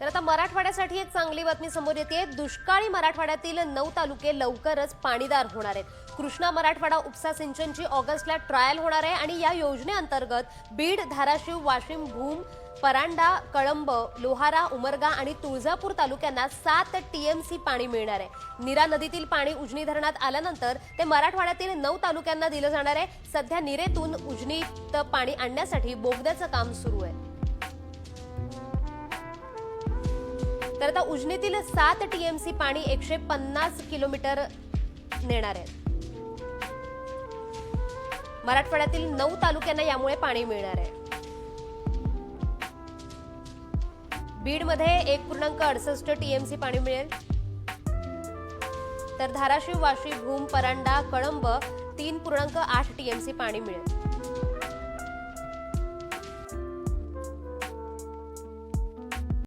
तर आता मराठवाड्यासाठी एक चांगली बातमी समोर येते दुष्काळी मराठवाड्यातील नऊ तालुके लवकरच पाणीदार होणार आहेत. कृष्णा मराठवाडा उपसा सिंचनची ऑगस्टला ट्रायल होणार आहे आणि या योजनेअंतर्गत बीड धाराशिव वाशिम भूम परांडा कळंब लोहारा उमरगा आणि तुळजापूर तालुक्यांना सात टीएमसी पाणी मिळणार आहे. नीरा नदीतील पाणी उजनी धरणात आल्यानंतर ते मराठवाड्यातील नऊ तालुक्यांना दिलं जाणार आहे. सध्या निरेतून उजनीत पाणी आणण्यासाठी बोगद्याचं काम सुरू आहे. तर आता उजनीतील सात टीएमसी पाणी एकशे पन्नास किलोमीटर नेणार आहे मराठवाड्यातील नऊ तालुक्यांना यामुळे पाणी मिळणार आहे. बीडमध्ये एक पूर्णांक अडसष्ट टीएमसी पाणी मिळेल. तर धाराशिव वाशी भूम परांडा कळंब तीन पूर्णांक आठ टीएमसी पाणी मिळेल.